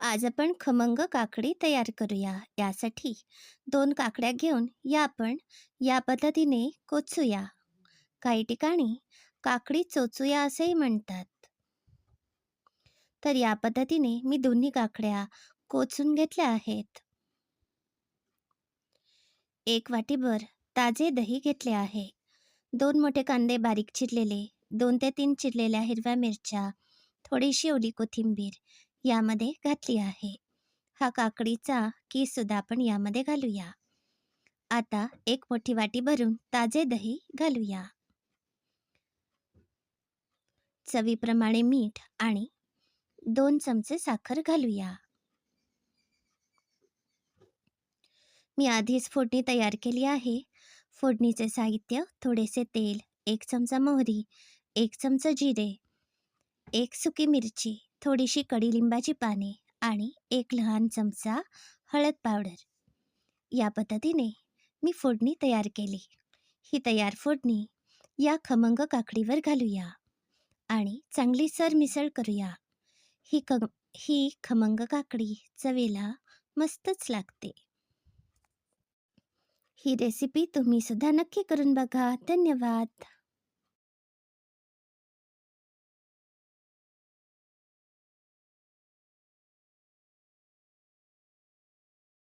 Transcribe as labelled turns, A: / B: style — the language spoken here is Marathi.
A: आज आपण खमंग काकडी तयार करूया. यासाठी दोन काकड्या घेऊन या आपण या पद्धतीने कोचूया. काही ठिकाणी काकडी चोचूया असेही म्हणतात. तर या पद्धतीने मी दोन्ही काकड्या कोचून घेतल्या आहेत. एक वाटीभर ताजे दही घेतले आहे. दोन मोठे कांदे बारीक चिरलेले दोन ते तीन चिरलेल्या हिरव्या मिरच्या थोडीशी ओली कोथिंबीर यामध्ये घातली आहे. हा काकडीचा किस सुद्धा आपण यामध्ये घालूया. आता एक मोठी वाटी भरून ताजे दही घालूया. चवीप्रमाणे मीठ आणि दोन चमचे साखर घालूया. मी आधीच फोडणी तयार केली आहे. फोडणीचे साहित्य थोडेसे तेल एक चमचा मोहरी एक चमचा जिरे एक सुकी मिरची थोडीशी कडीलिंबाची पाने आणि एक लहान चमचा हळद पावडर. या पद्धतीने मी फोडणी तयार केली. ही तयार फोडणी या खमंग काकडीवर घालूया आणि चांगली सरमिसळ करूया. ही क ही खमंग काकडी चवीला मस्तच लागते. ही रेसिपी तुम्ही सुद्धा नक्की करून बघा. धन्यवाद.